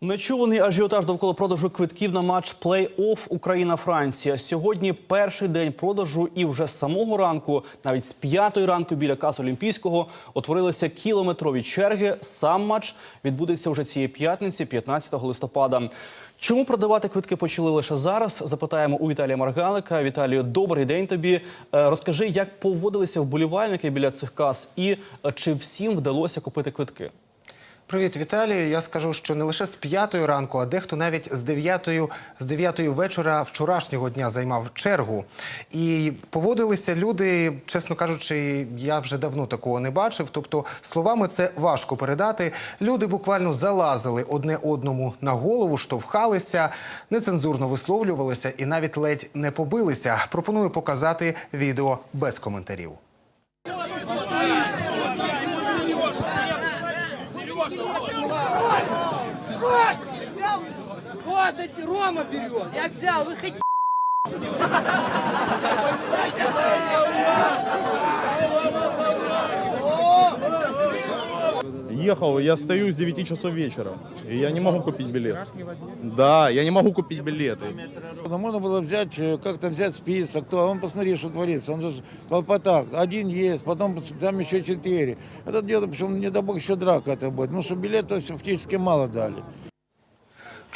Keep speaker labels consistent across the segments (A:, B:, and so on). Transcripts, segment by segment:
A: Нечуваний ажіотаж довкола продажу квитків на матч плей-офф Україна-Франція. Сьогодні перший день продажу, і вже з самого ранку, навіть з п'ятої ранку біля кас Олімпійського, утворилися кілометрові черги. Сам матч відбудеться вже цієї п'ятниці, 15 листопада. Чому продавати квитки почали лише зараз? Запитаємо у Віталія Маргалика. Віталію, добрий день тобі. Е, Розкажи, як поводилися вболівальники біля цих кас, і е, чи всім вдалося купити квитки?
B: Привіт, Віталію. Я скажу, що не лише з п'ятої ранку, а дехто навіть з дев'ятої з дев'ятої вечора вчорашнього дня займав чергу. І поводилися люди, чесно кажучи, я вже давно такого не бачив. Тобто, словами це важко передати. Люди буквально залазили одне одному на голову, штовхалися, нецензурно висловлювалися і навіть ледь не побилися. Пропоную показати відео без коментарів.
C: Вот, эти Рома берет. Я взял, вы хоть
D: Ехал, я стою с 9 часов вечера, и я не могу купить билет. Да, я не могу купить билеты.
E: Ну, Можно было взять, э, как-то взять список, кто, а он посмотри, что творится. Он же колпотак, один есть, потом там еще четыре. Это дело, причем, не дай бог, еще драка это будет. Ну, что билетов фактически мало дали.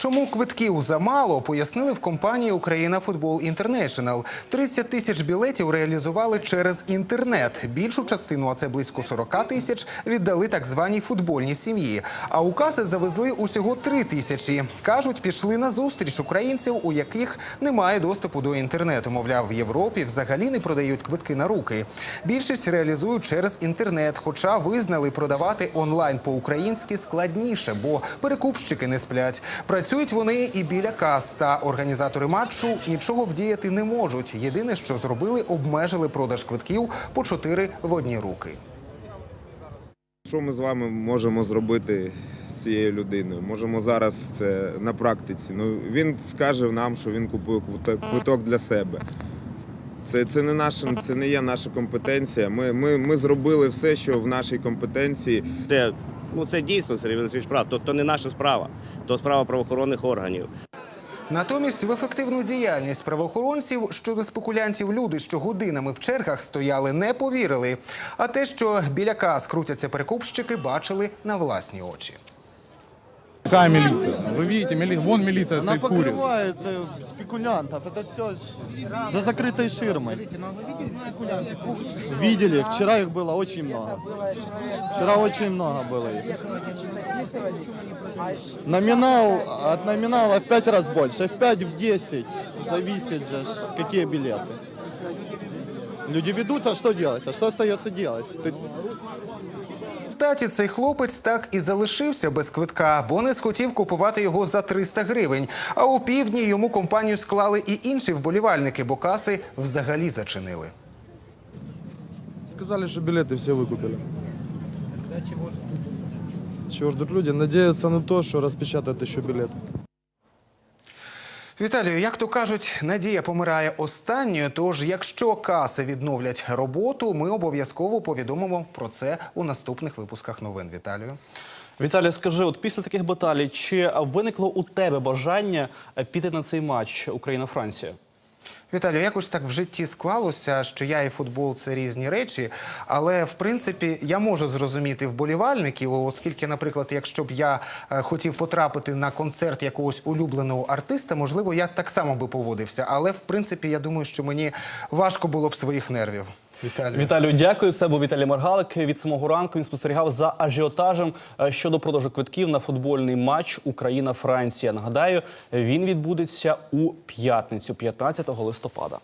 B: Чому квитків замало, пояснили в компанії Україна Футбол Інтернешнл. 30 тисяч білетів реалізували через інтернет. Більшу частину, а це близько 40 тисяч, віддали так званій футбольній сім'ї. А у каси завезли усього 3 тисячі. Кажуть, пішли на зустріч українців, у яких немає доступу до інтернету. Мовляв, в Європі взагалі не продають квитки на руки. Більшість реалізують через інтернет, хоча визнали продавати онлайн по-українськи складніше, бо перекупщики не сплять. Працюють вони і біля кас, та організатори матчу нічого вдіяти не можуть. Єдине, що зробили, обмежили продаж квитків по чотири в одні руки.
F: Що ми з вами можемо зробити з цією людиною? Можемо зараз це на практиці. Ну він скаже нам, що він купує квиток- для себе. Це, це не наша, це не є наша компетенція. Ми, ми, ми зробили все, що в нашій компетенції.
G: Це, ну, це дійсно Сергій Валерійович прав. То, то не наша справа, то справа правоохоронних органів.
B: Натомість в ефективну діяльність правоохоронців щодо спекулянтів люди, що годинами в чергах стояли, не повірили. А те, що біля каз крутяться перекупщики, бачили на власні очі.
D: Какая милиция? Вы видите, мили... вон милиция
H: Она
D: стоит, курит.
H: покрывает э, спекулянтов. Это все за закрытой ширмой. Видели, вчера их было очень много. Вчера очень много было их. Номинал, от номинала в 5 раз больше, в 5, в 10. Зависит же, ж, какие билеты. Люди ведутся, а что делать? А что остается делать? Ты
B: В результаті цей хлопець так і залишився без квитка, бо не схотів купувати його за 300 гривень. А у півдні йому компанію склали і інші вболівальники, бо каси взагалі зачинили.
D: Сказали, что билеты все выкупили. Чего ждут люди? Надеются на то, что распечатают еще билеты.
B: Віталію, як то кажуть, надія помирає останньою. Тож, якщо каси відновлять роботу, ми обов'язково повідомимо про це у наступних випусках новин. Віталію.
A: Віталій, скажи, от після таких баталій, чи виникло у тебе бажання піти на цей матч Україна-Франція?
B: Віталію, якось так в житті склалося, що я і футбол це різні речі. Але в принципі я можу зрозуміти вболівальників, оскільки, наприклад, якщо б я е, хотів потрапити на концерт якогось улюбленого артиста, можливо, я так само би поводився. Але в принципі, я думаю, що мені важко було б своїх нервів. Віталію.
A: Віталію, дякую. Це був Віталій Маргалик. Від самого ранку він спостерігав за ажіотажем е, щодо продажу квитків на футбольний матч Україна-Франція. Нагадаю, він відбудеться у п'ятницю, 15 листопада.